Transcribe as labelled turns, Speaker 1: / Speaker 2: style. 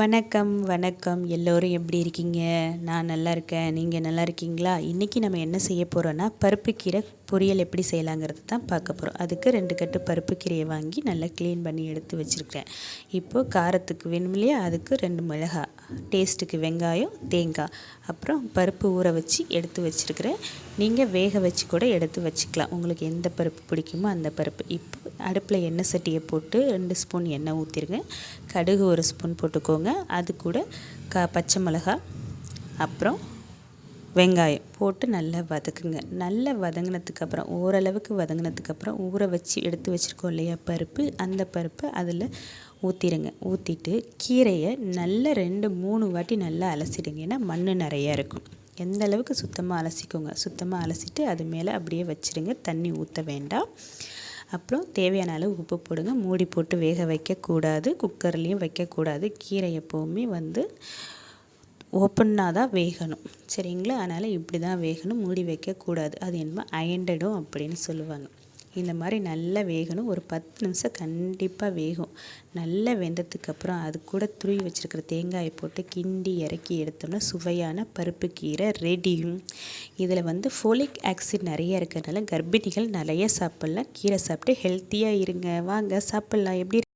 Speaker 1: வணக்கம் வணக்கம். எல்லோரும் எப்படி இருக்கீங்க? நான் நல்லா இருக்கேன். நீங்கள் நல்லா இருக்கீங்களா? இன்றைக்கி நம்ம என்ன செய்ய போகிறோன்னா பருப்புக்கீரை பொரியல் எப்படி செய்யலாங்கிறது தான் பார்க்க போகிறோம் அதுக்கு ரெண்டு கட்டு பருப்பு கீரையை வாங்கி நல்லா க்ளீன் பண்ணி எடுத்து வச்சுருக்கேன். இப்போது காரத்துக்கு வேணும் இல்லையா? அதுக்கு ரெண்டு மிளகாய் டேஸ்ட்டுக்கு வெங்காயம் தேங்காய். அப்புறம் பருப்பு ஊற வச்சு எடுத்து வச்சுருக்கிறேன். நீங்கள் வேக வச்சு கூட எடுத்து வச்சுக்கலாம். உங்களுக்கு எந்த பருப்பு பிடிக்குமோ அந்த பருப்பு. இப்போ அடுப்பில் எண்ணெய் சட்டியை போட்டு ரெண்டு ஸ்பூன் எண்ணெய் ஊற்றிருங்க. கடுகு ஒரு ஸ்பூன் போட்டுக்கோங்க. அது கூட க பச்சை மிளகா அப்புறம் வெங்காயம் போட்டு நல்லா வதக்குங்க. நல்லா வதங்கினதுக்கப்புறம் ஓரளவுக்கு வதங்கினதுக்கப்புறம் ஊற வச்சு எடுத்து வச்சுருக்கோம் இல்லையா பருப்பு. அந்த பருப்பை அதில் ஊற்றிடுங்க ஊற்றிட்டு கீரையை நல்லா ரெண்டு மூணு வாட்டி நல்லா அலசிடுங்க. ஏன்னா மண் நிறையா இருக்கும். எந்த அளவுக்கு சுத்தமாக அலசிக்கோங்க. சுத்தமாக அலசிட்டு அது மேலே அப்படியே வச்சுடுங்க தண்ணி ஊற்ற வேண்டாம். அப்புறம் தேவையான அளவு உப்பு போடுங்க. மூடி போட்டு வேக வைக்கக்கூடாது. குக்கர்லேயும் வைக்கக்கூடாது. கீரை எப்போவுமே வந்து ஓப்பன்னாக தான் வேகணும். சரிங்களா? அதனால் இப்படி தான் வேகணும். மூடி வைக்கக்கூடாது. அது என்னமோ அயண்டடும் அப்படின்னு சொல்லுவாங்க. இந்த மாதிரி நல்லா வேகணும். ஒரு பத்து நிமிஷம் கண்டிப்பாக வேகும். நல்லா வெந்ததுக்கப்புறம் அது கூட துருவி வச்சுருக்கிற தேங்காயை போட்டு கிண்டி இறக்கி எடுத்தோம்னா சுவையான பருப்பு கீரை ரெடியும் இதில் வந்து ஃபோலிக் ஆக்சிட் நிறைய இருக்கிறதுனால கர்ப்பிணிகள் நிறைய சாப்பிட்லாம். கீரை சாப்பிட்டு ஹெல்த்தியாக இருங்க. வாங்க சாப்பிட்லாம். எப்படி